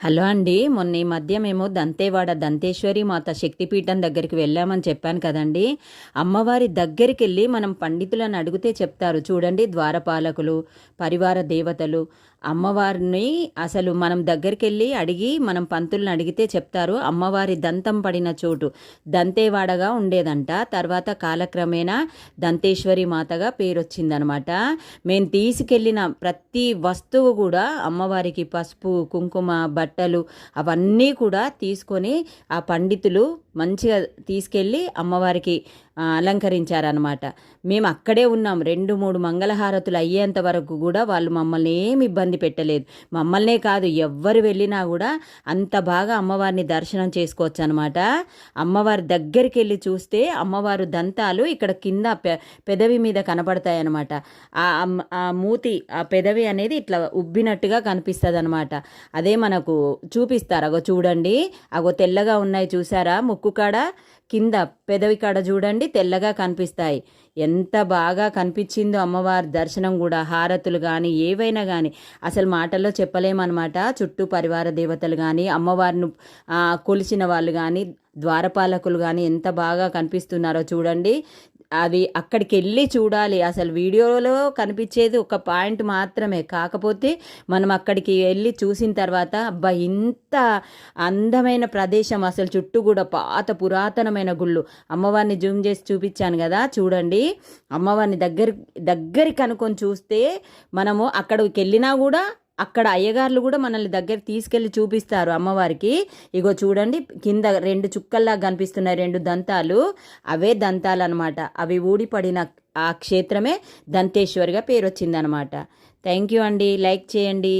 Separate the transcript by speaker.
Speaker 1: Hello అండి మొన్న ఈ మధ్య మేము దంతేవాడ దంతేశ్వరి మాత శక్తిపీఠం దగ్గరికి వెళ్ళామని చెప్పాను కదండి. అమ్మవారి దగ్గరికి వెళ్ళి మనం పండితులను అడిగితే చెప్తారు. చూడండి ద్వారపాలకులు పరివార దేవతలు అమ్మవారిని అసలు మనం దగ్గరికి వెళ్ళి అడిగి మనం పంతులను అడిగితే చెప్తారు. అమ్మవారి దంతం పడిన చోటు దంతేవాడగా ఉండేదంట. తర్వాత కాలక్రమేణా దంతేశ్వరి మాతగా పేరు వచ్చిందనమాట మేము తీసుకెళ్ళిన ప్రతి వస్తువు కూడా అమ్మవారికి పసుపు కుంకుమ బట్టలు అవన్నీ కూడా తీసుకొని ఆ పండితులు మంచిగా తీసుకెళ్ళి అమ్మవారికి అలంకరించారనమాట మేము అక్కడే ఉన్నాం. రెండు మూడు మంగళహారతులు అయ్యేంత వరకు కూడా వాళ్ళు మమ్మల్ని ఏమి ఇబ్బంది పెట్టలేదు. మమ్మల్నే కాదు ఎవ్వరు వెళ్ళినా కూడా అంత బాగా అమ్మవారిని దర్శనం చేసుకోవచ్చు అనమాట అమ్మవారి దగ్గరికి వెళ్ళి చూస్తే అమ్మవారు దంతాలు ఇక్కడ కింద పె పెదవి మీద కనపడతాయి అనమాట ఆ ఆ మూతి ఆ పెదవి అనేది ఇట్లా ఉబ్బినట్టుగా కనిపిస్తుంది అనమాట అదే మనకు చూపిస్తారు. అగో చూడండి. అగో తెల్లగా ఉన్నాయి చూసారా? ముక్కు కాడ కింద పెదవి కాడ చూడండి. తెల్లగా కనిపిస్తాయి. ఎంత బాగా కనిపించిందో అమ్మవారి దర్శనం కూడా హారతులు కానీ ఏవైనా కానీ అసలు మాటల్లో చెప్పలేమన్నమాట. చుట్టూ పరివార దేవతలు కానీ అమ్మవారిని కొలిచిన వాళ్ళు కానీ ద్వారపాలకులు కానీ ఎంత బాగా కనిపిస్తున్నారో చూడండి. అది అక్కడికి వెళ్ళి చూడాలి. అసలు వీడియోలో కనిపించేది ఒక పాయింట్ మాత్రమే. కాకపోతే మనం అక్కడికి వెళ్ళి చూసిన తర్వాత అబ్బా ఇంత అందమైన ప్రదేశం అసలు చుట్టూ కూడా పాత పురాతనమైన గుళ్ళు. అమ్మవారిని జూమ్ చేసి చూపించాను కదా చూడండి. అమ్మవారిని దగ్గర దగ్గరికి అనుకొని చూస్తే మనము అక్కడికి వెళ్ళినా కూడా అక్కడ అయ్యగారులు కూడా మనల్ని దగ్గర తీసుకెళ్ళి చూపిస్తారు అమ్మవారికి. ఇగో చూడండి కింద రెండు చుక్కల్లా కనిపిస్తున్నాయి రెండు దంతాలు. అవే దంతాలు అనమాట అవి ఊడిపడిన ఆ క్షేత్రమే దంతేశ్వరిగా పేరు వచ్చిందనమాట థ్యాంక్ యూ అండి. లైక్ చేయండి.